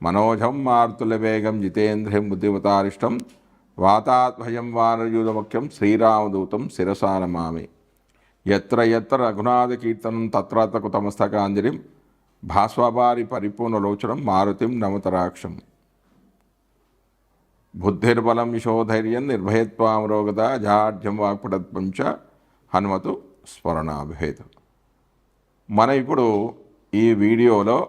మనోజం మనోజం మార్తులవేగం జితేంద్రియం బుద్ధిమతారిష్టం వాతాద్భయం వానర్యుధముఖ్యం శ్రీరామదూతం శిరసానమామి. ఎత్ర ఎత్ర ఎత్ర రఘునాథకీర్తనం తత్ర కుతమస్తకాంజలిం భాస్వవారి పరిపూర్ణలోచనం మారుతిం నమతరాక్షం బుద్ధిర్బలం యశోధైర్యం నిర్భయత్వామరోగత జాఢ్యం వాక్పటత్వం చ హనుమతు స్మరణాభేదం మనం ఇప్పుడు ఈ వీడియోలో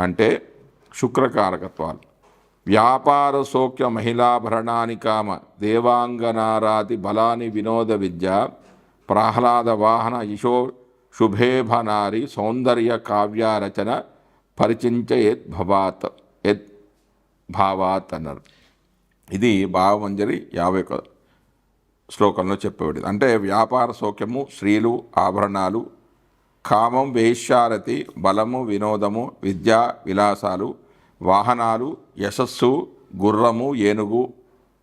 అంటే శుక్రకారకత్వాలు. వ్యాపార సౌఖ్య మహిళాభరణాని కామ దేవాంగనారాతి బలాని వినోద విద్య ప్రహ్లాద వాహన యశో శుభేభనారి సౌందర్య కావ్యారచన పరిచించ యద్ భవాత్ యత్ భావాత్ అన్నారు. ఇది భావమంజరి యాభై ఒక శ్లోకంలో చెప్పబడింది. అంటే వ్యాపార సౌఖ్యము స్త్రీలు ఆభరణాలు కామం వేశ్యారతి బలము వినోదము విద్యా విలాసాలు వాహనాలు యశస్సు గుర్రము ఏనుగు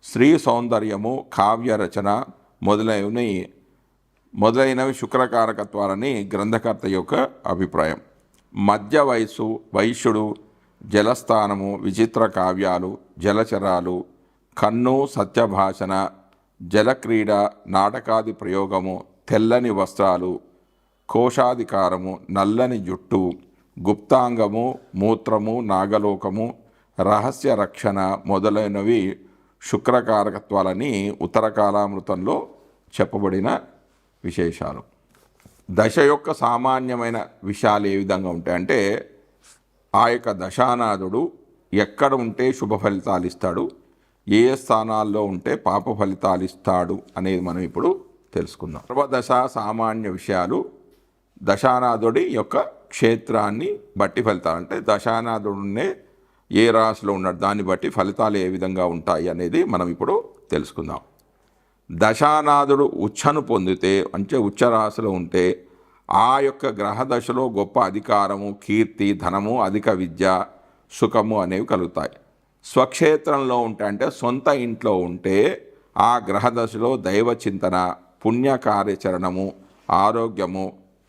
స్త్రీ సౌందర్యము కావ్య రచన మొదలైనవి మొదలైనవి శుక్రకారకత్వాలని గ్రంథకర్త యొక్క అభిప్రాయం. మధ్య వయస్సు వైశ్యుడు జలస్థానము విచిత్ర కావ్యాలు జలచరాలు కన్ను సత్యభాషణ జలక్రీడ నాటకాది ప్రయోగము తెల్లని వస్త్రాలు కోశాధికారము నల్లని జుట్టు గుప్తాంగము మూత్రము నాగలోకము రహస్య రక్షణ మొదలైనవి శుక్రకారకత్వాలని ఉత్తరకాలామృతంలో చెప్పబడిన విశేషాలు. దశ యొక్క సామాన్యమైన విషయాలు ఏ విధంగా ఉంటాయంటే ఆ యొక్క దశానాథుడు ఎక్కడ ఉంటే శుభ ఫలితాలు ఇస్తాడు ఏ స్థానాల్లో ఉంటే పాప ఫలితాలు ఇస్తాడు అనేది మనం ఇప్పుడు తెలుసుకుందాం. సర్వదశ సామాన్య విషయాలు దశానాథుడి యొక్క క్షేత్రాన్ని బట్టి ఫలితాలు. అంటే దశానాథుడునే ఏ రాశిలో ఉన్నాడు దాన్ని బట్టి ఫలితాలు ఏ విధంగా ఉంటాయి అనేది మనం ఇప్పుడు తెలుసుకుందాం. దశానాథుడు ఉచ్చను పొందితే అంటే ఉచ్చ రాశిలో ఉంటే ఆ యొక్క గ్రహ దశలో గొప్ప అధికారము కీర్తి ధనము అధిక విద్య సుఖము అనేవి కలుగుతాయి. స్వక్షేత్రంలో ఉంటే అంటే సొంత ఇంట్లో ఉంటే ఆ గ్రహ దశలో దైవ చింతన పుణ్య కార్యాచరణము ఆరోగ్యము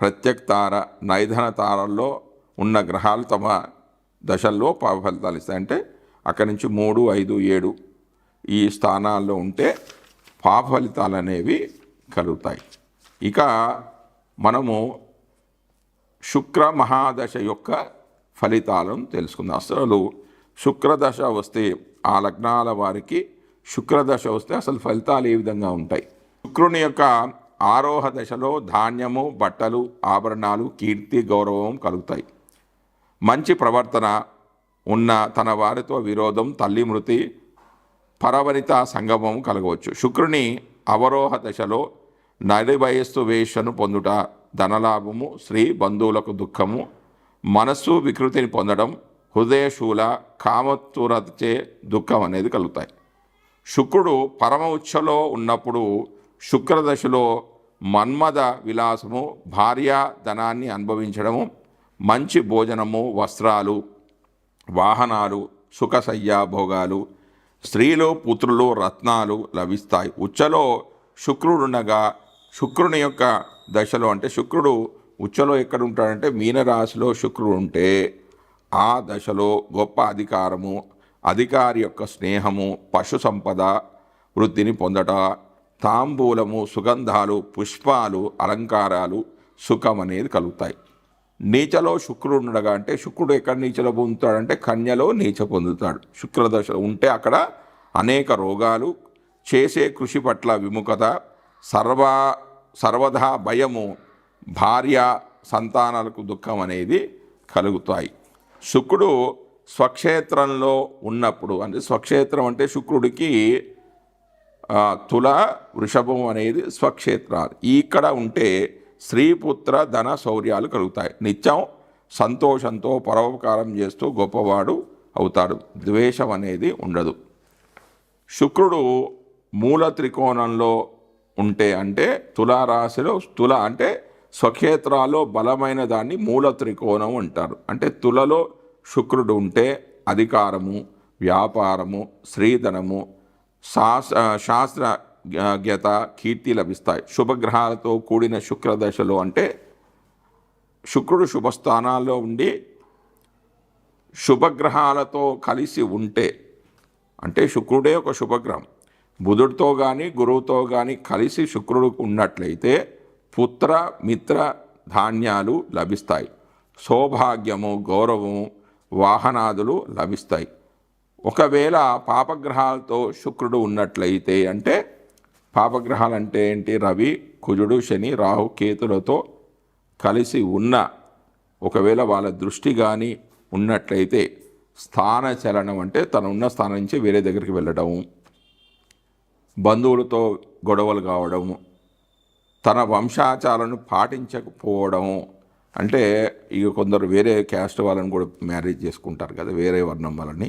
ప్రత్యక్ తార నైధన తారల్లో ఉన్న గ్రహాలు తమ దశల్లో పాప ఫలితాలు ఇస్తాయి. అంటే అక్కడి నుంచి మూడు ఐదు ఏడు ఈ స్థానాల్లో ఉంటే పాప ఫలితాలు అనేవి కలుగుతాయి. ఇక మనము శుక్ర మహాదశ యొక్క ఫలితాలను తెలుసుకుందాం. అసలు శుక్రదశ వస్తే ఆ లగ్నాల వారికి శుక్రదశ వస్తే అసలు ఫలితాలు ఏ విధంగా ఉంటాయి? శుక్రుని యొక్క ఆరోహ దశలో ధాన్యము బట్టలు ఆభరణాలు కీర్తి గౌరవం కలుగుతాయి. మంచి ప్రవర్తన ఉన్న తన వారితో విరోధం తల్లి మృతి పరవనిత సంగమం కలగవచ్చు. శుక్రుని అవరోహ దశలో నడి వయస్సు వేషను పొందుట ధనలాభము స్త్రీ బంధువులకు దుఃఖము మనస్సు వికృతిని పొందడం హృదయశూల కామతురచే దుఃఖం అనేది కలుగుతాయి. శుక్రుడు పరమ ఉచ్చలో ఉన్నప్పుడు శుక్రదశలో మన్మద విలాసము భార్య ధనాన్ని అనుభవించడము మంచి భోజనము వస్త్రాలు వాహనాలు సుఖసయ్య భోగాలు స్త్రీలు పుత్రులు రత్నాలు లభిస్తాయి. ఉచ్చలో శుక్రుడుండగా శుక్రుని యొక్క దశలో అంటే శుక్రుడు ఉచ్చలో ఎక్కడ ఉంటాడంటే మీనరాశిలో శుక్రుడు ఉంటే ఆ దశలో గొప్ప అధికారము అధికారి యొక్క స్నేహము పశు సంపద వృద్ధిని పొందట తాంబూలము సుగంధాలు పుష్పాలు అలంకారాలు సుఖం అనేది కలుగుతాయి. నీచలో శుక్రుడు ఉండగా అంటే శుక్రుడు ఎక్కడ నీచలో పొందుతాడంటే కన్యలో నీచ పొందుతాడు. శుక్రదశ ఉంటే అక్కడ అనేక రోగాలు చేసే కృషి పట్ల విముఖత సర్వ సర్వదా భయము భార్య సంతానాలకు దుఃఖం అనేది కలుగుతాయి. శుక్రుడు స్వక్షేత్రంలో ఉన్నప్పుడు అంటే స్వక్షేత్రం అంటే శుక్రుడికి తుల వృషభం అనేది స్వక్షేత్రాలు. ఇక్కడ ఉంటే స్త్రీపుత్ర ధన శౌర్యాలు కలుగుతాయి. నిత్యం సంతోషంతో పరోపకారం చేస్తూ గొప్పవాడు అవుతాడు. ద్వేషం అనేది ఉండదు. శుక్రుడు మూల త్రికోణంలో ఉంటే అంటే తులారాశిలో తుల అంటే స్వక్షేత్రాల్లో బలమైన దాన్ని మూల త్రికోణం అంటారు. అంటే తులలో శుక్రుడు ఉంటే అధికారము వ్యాపారము స్త్రీధనము శాస్త్ర జ్ఞత కీర్తి లభిస్తాయి. శుభగ్రహాలతో కూడిన శుక్రదశలో అంటే శుక్రుడు శుభస్థానాల్లో ఉండి శుభగ్రహాలతో కలిసి ఉంటే అంటే శుక్రుడే ఒక శుభగ్రహం. బుధుడితో కానీ గురువుతో కానీ కలిసి శుక్రుడు ఉన్నట్లయితే పుత్ర మిత్ర ధాన్యాలు లభిస్తాయి. సౌభాగ్యము గౌరవము వాహనాదులు లభిస్తాయి. ఒకవేళ పాపగ్రహాలతో శుక్రుడు ఉన్నట్లయితే అంటే పాపగ్రహాలు అంటే ఏంటి? రవి కుజుడు శని రాహు కేతులతో కలిసి ఉన్న ఒకవేళ వాళ్ళ దృష్టి కానీ ఉన్నట్లయితే స్థాన చలనం అంటే తను ఉన్న స్థానం నుంచి వేరే దగ్గరికి వెళ్ళడం బంధువులతో గొడవలు కావడము తన వంశాచారాలను పాటించకపోవడం అంటే ఇక కొందరు వేరే క్యాస్ట్ వాళ్ళని కూడా మ్యారేజ్ చేసుకుంటారు కదా వేరే వర్ణం వాళ్ళని.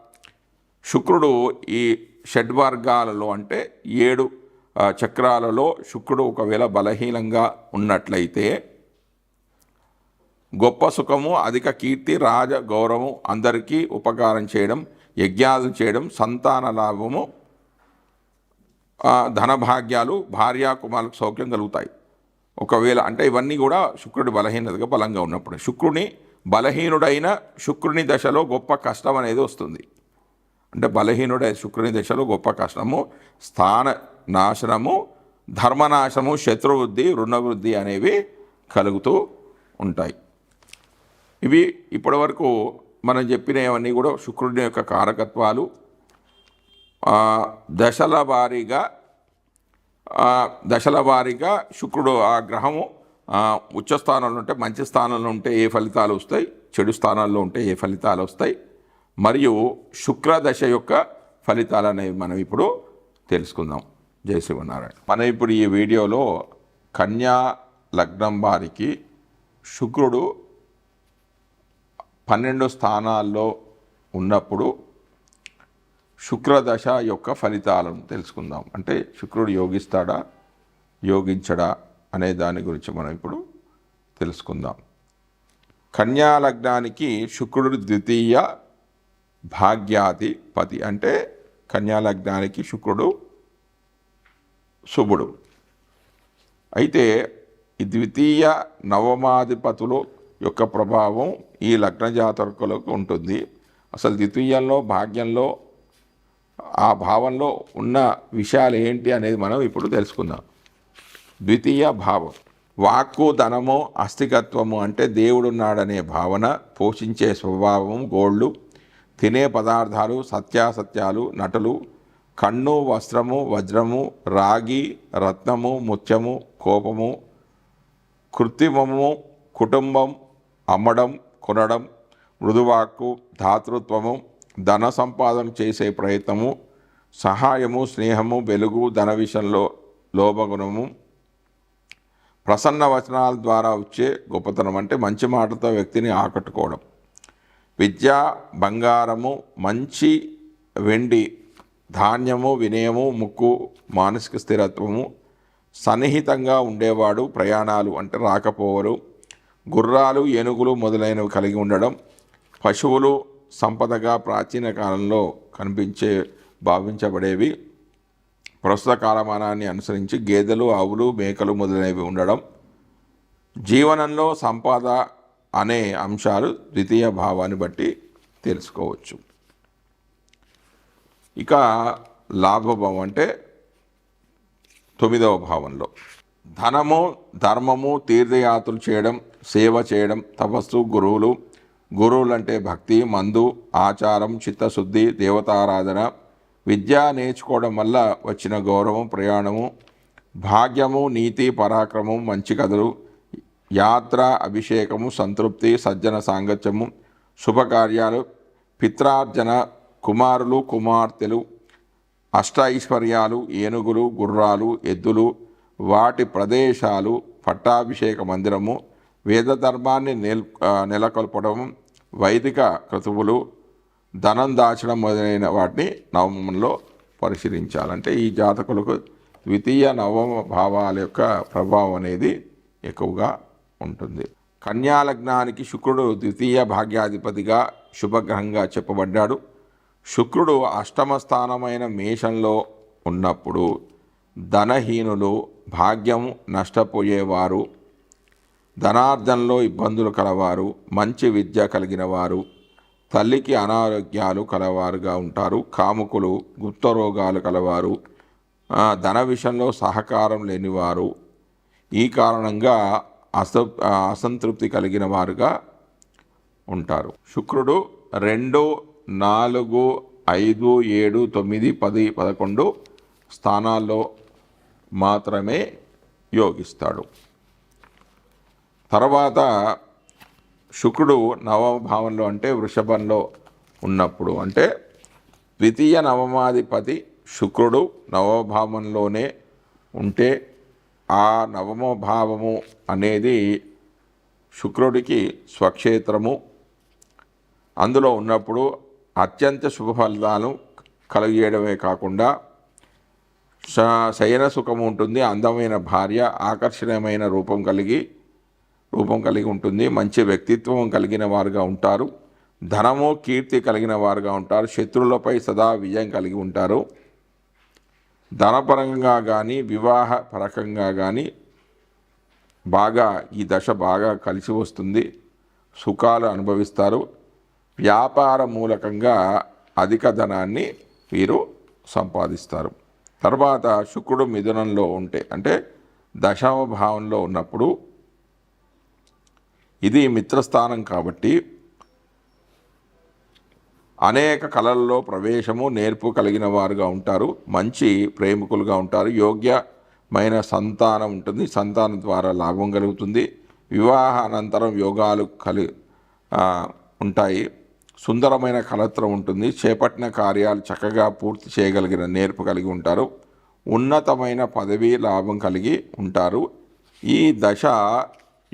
శుక్రుడు ఈ షడ్వర్గాలలో అంటే ఏడు చక్రాలలో శుక్రుడు ఒకవేళ బలహీనంగా ఉన్నట్లయితే గొప్ప సుఖము అధిక కీర్తి రాజ గౌరవం అందరికీ ఉపకారం చేయడం యజ్ఞాలు చేయడం సంతాన లాభము ధనభాగ్యాలు భార్యా కుమారులకు సౌఖ్యం కలుగుతాయి. ఒకవేళ అంటే ఇవన్నీ కూడా శుక్రుడి బలహీనతగా బలంగా ఉన్నప్పుడు శుక్రుని బలహీనుడైన శుక్రుని దశలో గొప్ప కష్టం అనేది వస్తుంది. అంటే బలహీనుడైన శుక్రుని దశలో గొప్ప కష్టము స్థాన నాశనము ధర్మనాశము శత్రువృద్ధి రుణవృద్ధి అనేవి కలుగుతూ ఉంటాయి. ఇవి ఇప్పటివరకు మనం చెప్పినవన్నీ కూడా శుక్రుని యొక్క కారకత్వాలు. దశల వారీగా దశల వారీగా శుక్రుడు ఆ గ్రహము ఉచ్చ స్థానంలో ఉంటే మంచి స్థానంలో ఉంటే ఏ ఫలితాలు వస్తాయి చెడు స్థానాల్లో ఉంటే ఏ ఫలితాలు వస్తాయి. మరియు శుక్ర దశ యొక్క ఫలితాలనేవి మనం ఇప్పుడు తెలుసుకుందాం. జై శివనారాయణ మనం ఇప్పుడు ఈ వీడియోలో కన్యా లగ్నం వారికి శుక్రుడు పన్నెండు స్థానాల్లో ఉన్నప్పుడు శుక్రదశ యొక్క ఫలితాలను తెలుసుకుందాం. అంటే శుక్రుడు యోగిస్తాడా యోగించడా అనే దాని గురించి మనం ఇప్పుడు తెలుసుకుందాం. కన్యా లగ్నానికి శుక్రుడు ద్వితీయ భాగ్యాధిపతి అంటే కన్యాలగ్నానికి శుక్రుడు శుభుడు. అయితే ఈ ద్వితీయ నవమాధిపతులు యొక్క ప్రభావం ఈ లగ్న జాతకులకు ఉంటుంది. అసలు ద్వితీయంలో భాగ్యంలో ఆ భావంలో ఉన్న విషయాలు ఏంటి అనేది మనం ఇప్పుడు తెలుసుకుందాం. ద్వితీయ భావం. వాక్కు ధనము అస్థికత్వము అంటే దేవుడున్నాడనే భావన పోషించే స్వభావం గోళ్ళు తినే పదార్థాలు సత్యాసత్యాలు నటులు కన్ను వస్త్రము వజ్రము రాగి రత్నము ముత్యము కోపము కృత్రిమము కుటుంబం అమ్మడం కొనడం మృదువాక్కు ధాతృత్వము ధన సంపాదన చేసే ప్రయత్నము సహాయము స్నేహము వెలుగు ధన విషయంలో లోభగుణము ప్రసన్న వచనాల ద్వారా వచ్చే గొప్పతనం అంటే మంచి మాటతో వ్యక్తిని ఆకట్టుకోవడం. విద్య బంగారము మంచి వెండి ధాన్యము వినయము ముక్కు మానసిక స్థిరత్వము సన్నిహితంగా ఉండేవాడు ప్రయాణాలు అంటే రాకపోవరు. గుర్రాలు ఏనుగులు మొదలైనవి కలిగి ఉండడం పశువులు సంపదగా ప్రాచీన కాలంలో కనిపించే భావించబడేవి. ప్రస్తుత కాలమానాన్ని అనుసరించి గేదెలు ఆవులు మేకలు మొదలైనవి ఉండడం. జీవనంలో సంపద అనే అంశాలు ద్వితీయ భావాన్ని బట్టి తెలుసుకోవచ్చు. ఇక లాభభావం అంటే తొమ్మిదవ భావంలో. ధనము ధర్మము తీర్థయాత్రలు చేయడం సేవ చేయడం తపస్సు గురువులు గురువులు అంటే భక్తి మందు ఆచారం చిత్తశుద్ధి దేవతారాధన విద్య నేర్చుకోవడం వల్ల వచ్చిన గౌరవం ప్రయాణము భాగ్యము నీతి పరాక్రమం మంచి కథలు యాత్ర అభిషేకము సంతృప్తి సజ్జన సాంగత్యము శుభకార్యాలు పిత్రార్జన కుమారులు కుమార్తెలు అష్టైశ్వర్యాలు ఏనుగులు గుర్రాలు ఎద్దులు వాటి ప్రదేశాలు పట్టాభిషేక మందిరము వేద ధర్మాన్ని నెల్ నెలకొల్పడం వైదిక క్రతువులు ధనం దాచడం మొదలైన వాటిని నవమంలో పరిశీలించాలంటే ఈ జాతకులకు ద్వితీయ నవమ భావాల యొక్క ప్రభావం అనేది ఎక్కువగా ఉంటుంది. కన్యాలగ్నానికి శుక్రుడు ద్వితీయ భాగ్యాధిపతిగా శుభగ్రహంగా చెప్పబడ్డాడు. శుక్రుడు అష్టమ స్థానమైన మేషంలో ఉన్నప్పుడు ధనహీనులు భాగ్యం నష్టపోయేవారు ధనార్జనలో ఇబ్బందులు కలవారు మంచి విద్య కలిగిన వారు తల్లికి అనారోగ్యాలు కలవారుగా ఉంటారు కాముకులు గుప్త రోగాలు కలవారు ధన విషయంలో సహకారం లేనివారు. ఈ కారణంగా అస అసంతృప్తి కలిగిన వారుగా ఉంటారు. శుక్రుడు రెండు నాలుగు ఐదు ఏడు తొమ్మిది పది పదకొండు స్థానాల్లో మాత్రమే యోగిస్తాడు. తర్వాత శుక్రుడు నవమ భావంలో అంటే వృషభంలో ఉన్నప్పుడు అంటే ద్వితీయ నవమాధిపతి శుక్రుడు నవభావంలోనే ఉంటే ఆ నవమో భావము అనేది శుక్రుడికి స్వక్షేత్రము. అందులో ఉన్నప్పుడు అత్యంత శుభ ఫలితాలు కలిగేయడమే కాకుండా శయన సుఖము ఉంటుంది అందమైన భార్య ఆకర్షణీయమైన రూపం కలిగి రూపం కలిగి ఉంటుంది మంచి వ్యక్తిత్వం కలిగిన వారుగా ఉంటారు ధనము కీర్తి కలిగిన వారుగా ఉంటారు శత్రువులపై సదా విజయం కలిగి ఉంటారు. ధనపరంగా కానీ వివాహ పరకంగా కానీ బాగా ఈ దశ బాగా కలిసి వస్తుంది. సుఖాలు అనుభవిస్తారు. వ్యాపార మూలకంగా అధిక ధనాన్ని వీరు సంపాదిస్తారు. తర్వాత శుక్రుడు మిథునంలో ఉంటే అంటే దశమ భావంలో ఉన్నప్పుడు ఇది మిత్రస్థానం కాబట్టి అనేక కళల్లో ప్రవేశము నేర్పు కలిగిన వారుగా ఉంటారు. మంచి ప్రేమికులుగా ఉంటారు. యోగ్యమైన సంతానం ఉంటుంది. సంతానం ద్వారా లాభం కలుగుతుంది. వివాహ అనంతరం యోగాలు కలి ఉంటాయి. సుందరమైన కలత్రం ఉంటుంది. చేపట్టిన కార్యాలు చక్కగా పూర్తి చేయగలిగిన నేర్పు కలిగి ఉంటారు. ఉన్నతమైన పదవి లాభం కలిగి ఉంటారు. ఈ దశ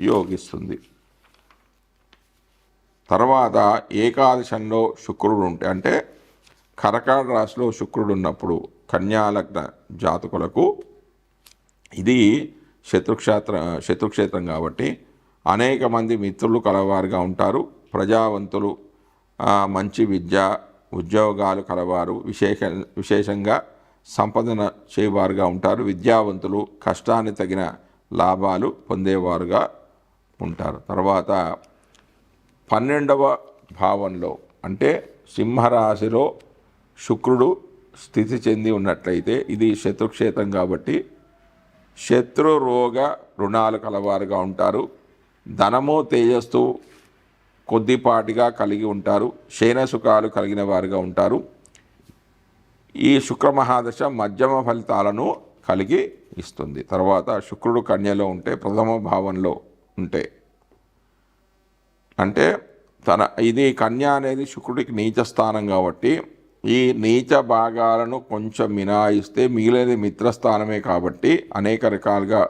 యోగిస్తుంది. తర్వాత ఏకాదశంలో శుక్రుడు ఉంటే అంటే కరకాడ రాశిలో శుక్రుడు ఉన్నప్పుడు కన్యాలగ్న జాతకులకు ఇది శత్రుక్షేత్ర శత్రుక్షేత్రం కాబట్టి అనేక మంది మిత్రులు కలవారుగా ఉంటారు. ప్రజావంతులు మంచి విద్య ఉద్యోగాలు కలవారు. విశేష విశేషంగా సంపదన చేయవారుగా ఉంటారు. విద్యావంతులు కష్టాన్ని తగిన లాభాలు పొందేవారుగా ఉంటారు. తర్వాత పన్నెండవ భావంలో అంటే సింహరాశిలో శుక్రుడు స్థితి చెంది ఉన్నట్లయితే ఇది శత్రుక్షేత్రం కాబట్టి శత్రు రోగ రుణాలు కలవారుగా ఉంటారు. ధనము తేజస్సు కొద్దిపాటిగా కలిగి ఉంటారు. శయనసుఖాలు కలిగిన వారుగా ఉంటారు. ఈ శుక్రమహాదశ మధ్యమ ఫలితాలను కలిగి ఇస్తుంది. తర్వాత శుక్రుడు కన్యలో ఉంటే ప్రథమ భావంలో ఉంటే అంటే తన ఇది కన్య అనేది శుక్రుడికి నీచ స్థానం కాబట్టి ఈ నీచ భాగాలను కొంచెం మినాయిస్తే మిగిలినది మిత్రస్థానమే కాబట్టి అనేక రకాలుగా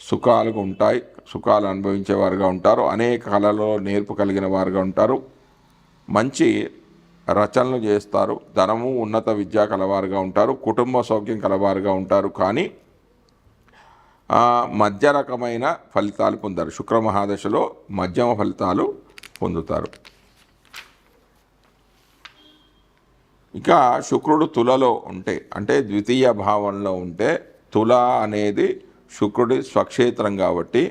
సుఖాలుగా ఉంటాయి సుఖాలు అనుభవించేవారుగా ఉంటారు అనేక కళలలో నేర్పు కలిగిన వారుగా ఉంటారు మంచి రచనలు చేస్తారు ధనము ఉన్నత విద్య కలవారుగా ఉంటారు కుటుంబ సౌఖ్యం కలవారుగా ఉంటారు కానీ మధ్య రకమైన ఫలితాలు పొందారు. శుక్ర మహాదశలో మధ్యమ ఫలితాలు పొందుతారు. ఇక శుక్రుడు తులలో ఉంటే అంటే ద్వితీయ భావంలో ఉంటే తుల అనేది శుక్రుడి స్వక్షేత్రం కాబట్టి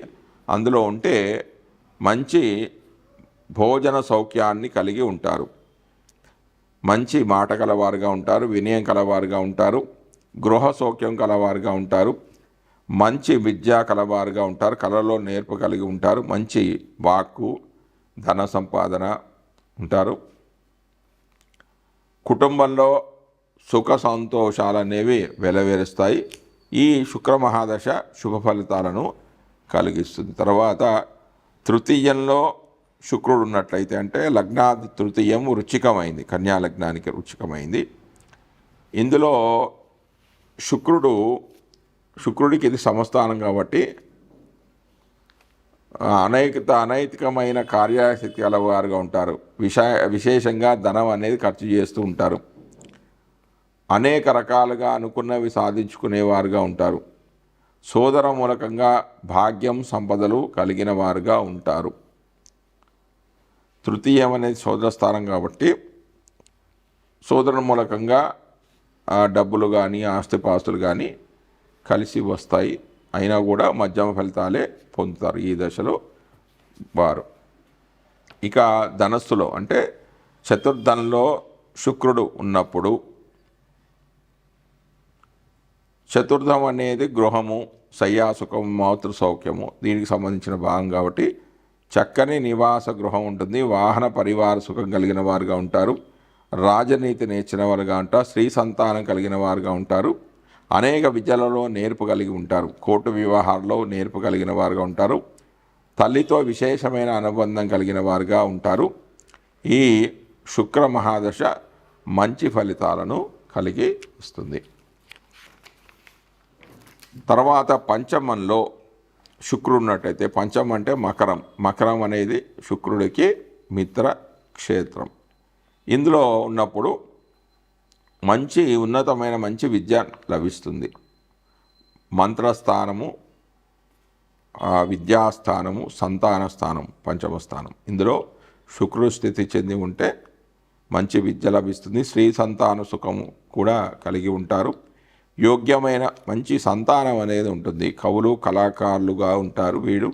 అందులో ఉంటే మంచి భోజన సౌఖ్యాన్ని కలిగి ఉంటారు. మంచి మాట కలవారుగా ఉంటారు వినయం కలవారుగా ఉంటారు గృహ సౌఖ్యం కలవారుగా ఉంటారు మంచి విద్య కలవారుగా ఉంటారు కళలో నేర్పు కలిగి ఉంటారు మంచి వాక్కు ధన సంపాదన ఉంటారు. కుటుంబంలో సుఖ సంతోషాలు అనేవి వెలవేరుస్తాయి. ఈ శుక్ర మహాదశ శుభ ఫలితాలను కలిగిస్తుంది. తర్వాత తృతీయంలో శుక్రుడు ఉన్నట్లయితే అంటే లగ్నాది తృతీయం రుచికమైంది. కన్యా లగ్నానికి రుచికమైంది. ఇందులో శుక్రుడు శుక్రుడికి ఇది సమస్థానం కాబట్టి ఆ, అనైతికమైన కార్యశక్తి గలవారుగా ఉంటారు. విష విశేషంగా ధనం అనేది ఖర్చు చేస్తూ ఉంటారు. అనేక రకాలుగా అనుకున్నవి సాధించుకునేవారుగా ఉంటారు. సోదర మూలకంగా భాగ్యం సంపదలు కలిగిన వారుగా ఉంటారు. తృతీయం అనేది సోదర స్థానం కాబట్టి సోదరుల మూలకంగా డబ్బులు కానీ ఆస్తిపాస్తులు కానీ కలిసి వస్తాయి. అయినా కూడా మధ్యమ ఫలితాలే పొందుతారు ఈ దశలో వారు. ఇక ధనస్సులో అంటే చతుర్థంలో శుక్రుడు ఉన్నప్పుడు చతుర్థం అనేది గృహము శయ్యాసుఖము మాతృ సౌఖ్యము దీనికి సంబంధించిన భాగం కాబట్టి చక్కని నివాస గృహం ఉంటుంది. వాహన పరివార సుఖం కలిగిన వారుగా ఉంటారు. రాజనీతి నేర్చిన వారుగా ఉంటారు. స్త్రీ సంతానం కలిగిన వారుగా ఉంటారు. అనేక విద్యలలో నేర్పు కలిగి ఉంటారు. కోర్టు వివాహాల్లో నేర్పు కలిగిన వారుగా ఉంటారు. తల్లితో విశేషమైన అనుబంధం కలిగిన వారుగా ఉంటారు. ఈ శుక్ర మహాదశ మంచి ఫలితాలను కలిగి ఇస్తుంది తర్వాత పంచమంలో శుక్రుడు ఉన్నట్టయితే పంచమం అంటే మకరం. మకరం అనేది శుక్రుడికి మిత్ర క్షేత్రం. ఇందులో ఉన్నప్పుడు మంచి ఉన్నతమైన మంచి విద్య లభిస్తుంది. మంత్రస్థానము విద్యాస్థానము సంతాన స్థానం పంచమ స్థానం ఇందులో శుక్రు స్థితి చెంది ఉంటే మంచి విద్య లభిస్తుంది. స్త్రీ సంతాన సుఖము కూడా కలిగి ఉంటారు. యోగ్యమైన మంచి సంతానం అనేది ఉంటుంది. కవులు కళాకారులుగా ఉంటారు వీడు.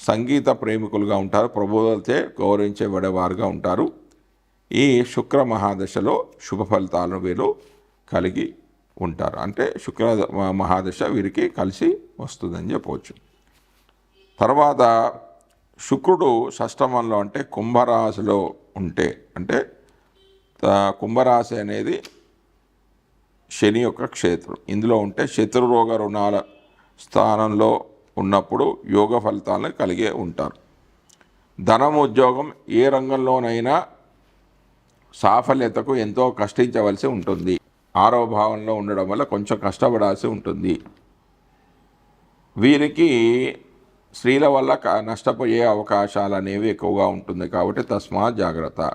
సంగీత ప్రేమికులుగా ఉంటారు. ప్రభువులచే గౌరవించబడేవారుగా ఉంటారు. ఈ శుక్ర మహాదశలో శుభ ఫలితాలను వీరు కలిగి ఉంటారు. అంటే శుక్ర మహాదశ వీరికి కలిసి వస్తుందని చెప్పవచ్చు. తర్వాత శుక్రుడు షష్టమంలో అంటే కుంభరాశిలో ఉంటే అంటే కుంభరాశి అనేది శని యొక్క క్షేత్రం. ఇందులో ఉంటే శత్రురోగ రుణాల స్థానంలో ఉన్నప్పుడు యోగ ఫలితాలను కలిగే ఉంటారు. ధనం ఉద్యోగం ఏ రంగంలోనైనా సాఫల్యతకు ఎంతో కష్టించవలసి ఉంటుంది. ఆరో భావంలో ఉండడం వల్ల కొంచెం కష్టపడాల్సి ఉంటుంది. వీరికి స్త్రీల వల్ల క- నష్టపోయే అవకాశాలు అనేవి ఎక్కువగా ఉంటుంది కాబట్టి తస్మా జాగ్రత్త.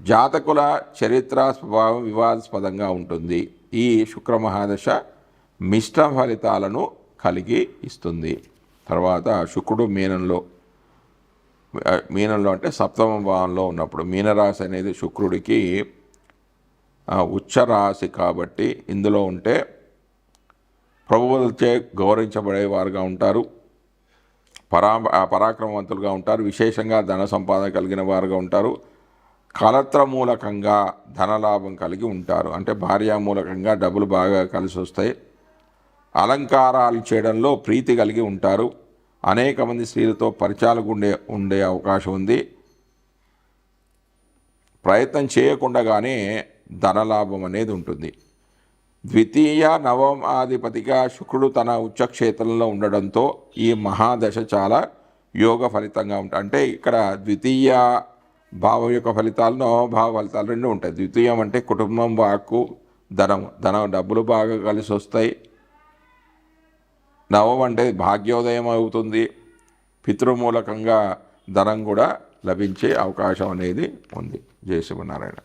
జాతకుల చరిత్ర స్వభావం వివాదాస్పదంగా ఉంటుంది. ఈ శుక్ర మహాదశ మిశ్ర ఫలితాలను కలిగి ఇస్తుంది. తర్వాత శుక్రుడు మీనంలో మీనంలో అంటే సప్తమ భావంలో ఉన్నప్పుడు మీనరాశి అనేది శుక్రుడికి ఉచ్చరాశి కాబట్టి ఇందులో ఉంటే ప్రభువులచే గౌరవించబడేవారుగా ఉంటారు. పరా పరాక్రమవంతులుగా ఉంటారు. విశేషంగా ధన సంపాదన కలిగిన వారుగా ఉంటారు. కలత్ర మూలకంగా ధనలాభం కలిగి ఉంటారు. అంటే భార్య మూలకంగా డబ్బులు బాగా కలిసి వస్తాయి. అలంకారాలు చేయడంలో ప్రీతి కలిగి ఉంటారు. అనేక మంది స్త్రీలతో పరిచయాలు ఉండే ఉండే అవకాశం ఉంది. ప్రయత్నం చేయకుండానే ధనలాభం అనేది ఉంటుంది. ద్వితీయ నవమాధిపతిగా శుక్రుడు తన ఉచ్చక్షేత్రంలో ఉండడంతో ఈ మహాదశ చాలా యోగ ఫలితంగా ఉంటాయి అంటే ఇక్కడ ద్వితీయ భావం యొక్క ఫలితాలు నవభావ ఫలితాలు రెండు ఉంటాయి. ద్వితీయం అంటే కుటుంబం వాక్కు ధనం. ధనం డబ్బులు బాగా కలిసి వస్తాయి నవం అంటే భాగ్యోదయం అవుతుంది. పితృమూలకంగా ధనం కూడా లభించే అవకాశం అనేది ఉంది. జయ శివనారాయణ